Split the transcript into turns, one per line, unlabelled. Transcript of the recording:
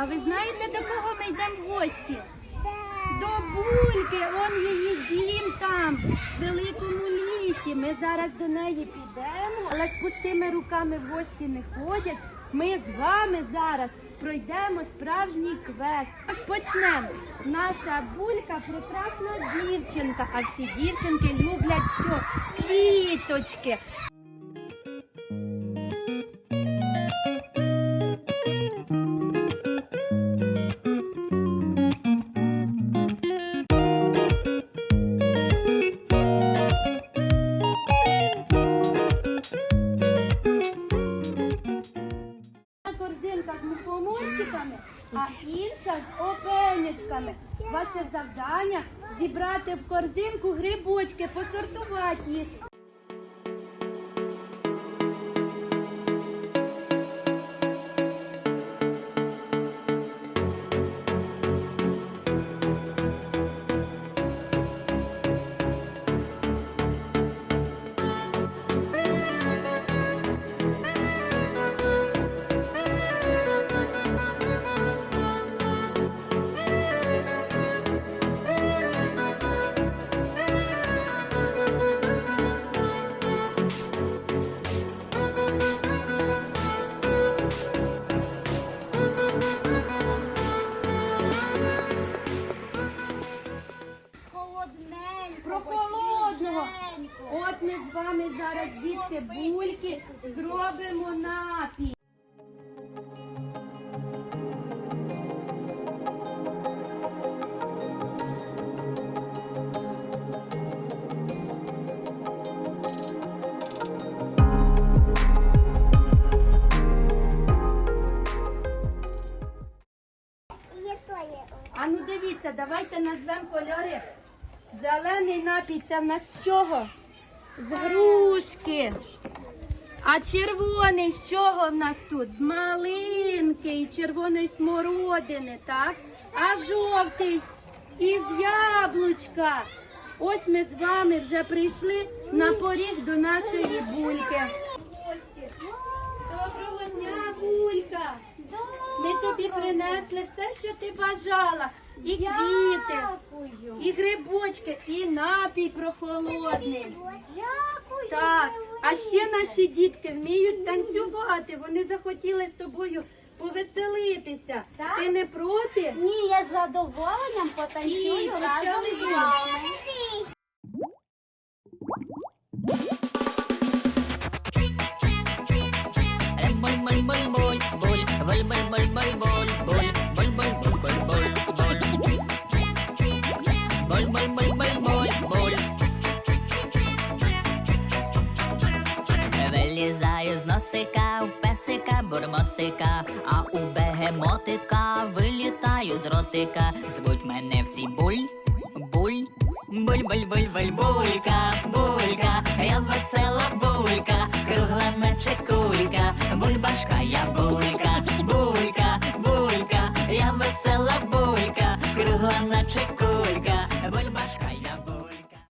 А ви знаєте, до кого ми йдемо в гості? До бульки, он її дім там, в великому лісі. Ми зараз до неї підемо, але з пустими руками в гості не ходять. Ми з вами зараз пройдемо справжній квест. Почнемо. Наша булька прекрасна дівчинка, а всі дівчинки люблять що? Квіточки. Мухоморчиками, а інша з опенечками. Ваше завдання зібрати в корзинку грибочки, посортувати їх. Вами зараз звідти бульки зробимо напій. А ну дивіться, давайте назвемо кольори. Зелений напій це в нас з чого? З грушки. А червоний з чого в нас тут? З малинки і червоної смородини, так? А жовтий із яблучка. Ось ми з вами вже прийшли на поріг до нашої бульки. Доброго дня, булька! Ми тобі принесли все, що ти бажала. І квіти,
Дякую.
і грибочки, і напій прохолодний.
Дякую.
Так, а ще наші дітки вміють танцювати. Вони захотіли з тобою повеселитися.
Так?
Ти не проти?
Ні, я з задоволенням потанцюю
Ні,
разом з
почали.
вами.
Bol bol bol bol bol bol bol bol bol з носика, у песика бурмосика, а у бегемотика вилітаю з ротика. Звуть мене всі буль, буль, буль, буль, буль, буль, булька, булька,